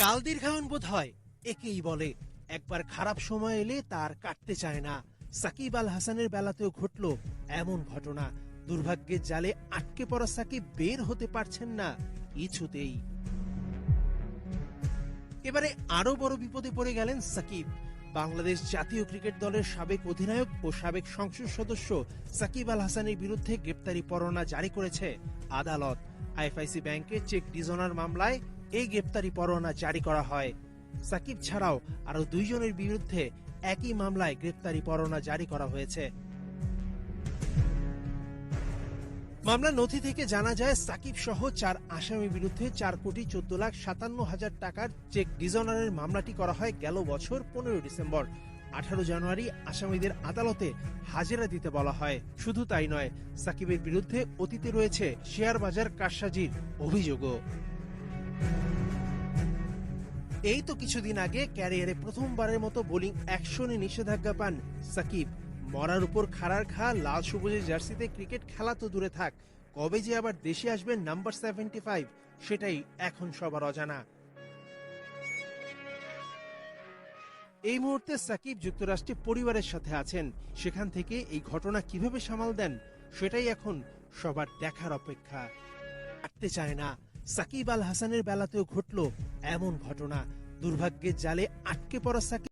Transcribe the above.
কাল দীর্ঘায়ন বোধ হয় একেই বলে। একবার খারাপ সময় এলে তার কাটতে চায় না। সাকিব আল হাসানের বেলাতেও ঘটল এমন ঘটনা। দুর্ভাগ্যের জালে আটকে পড়া সাকিব বের হতে পারছেন না কিছুতেই। এবারে আরও বড় বিপদে পড়ে গেলেন সাকিব। বাংলাদেশ জাতীয় ক্রিকেট দলের সাবেক অধিনায়ক ও সাবেক সংসদ সদস্য সাকিব আল হাসানের বিরুদ্ধে গ্রেপ্তারি পরোয়ানা জারি করেছে আদালত। আইএফআইসি ব্যাংকের চেক ডিজনার মামলায় এই গ্রেপ্তারি পরোয়ানা জারি করা হয়। সাকিব ছাড়াও আরও দুইজনের বিরুদ্ধে একই মামলায় গ্রেপ্তারি পরোয়ানা জারি করা হয়েছে। মামলা নথি থেকে জানা যায়, সাকিব সহ চার আসামির বিরুদ্ধে চার কোটি চোদ্দ লাখ সাতান্ন হাজার টাকার চেক ডিজনারের মামলাটি করা হয় গেল বছর পনেরো ডিসেম্বর। আঠারো জানুয়ারি আসামিদের আদালতে হাজিরা দিতে বলা হয়। শুধু তাই নয়, সাকিবের বিরুদ্ধে অতীতে রয়েছে শেয়ার বাজার কারসাজির অভিযোগও। এই তো কিছুদিন আগে ক্যারিয়ারে প্রথমবারের মতো বোলিং অ্যাকশনে নিষেধাজ্ঞা পান সাকিব। মরার উপর খাড়ার খা লাল সবুজের জার্সিতে ক্রিকেট খেলা তো দূরে থাক। কবে যে আবার দেশে আসবেন নাম্বার সেভেন্টি ফাইভ, সেটাই এখন সবার অজানা। এই মুহূর্তে সাকিব যুক্তরাষ্ট্রে পরিবারের সাথে আছেন। সেখান থেকে এই ঘটনা কীভাবে সামাল দেন, সেটাই এখন সবার দেখার অপেক্ষা। চায় না। সাকিব আল হাসানের বেলাতেও ঘটল এমন ঘটনা। দুর্ভাগ্যের জালে আটকে পড়া সাকিব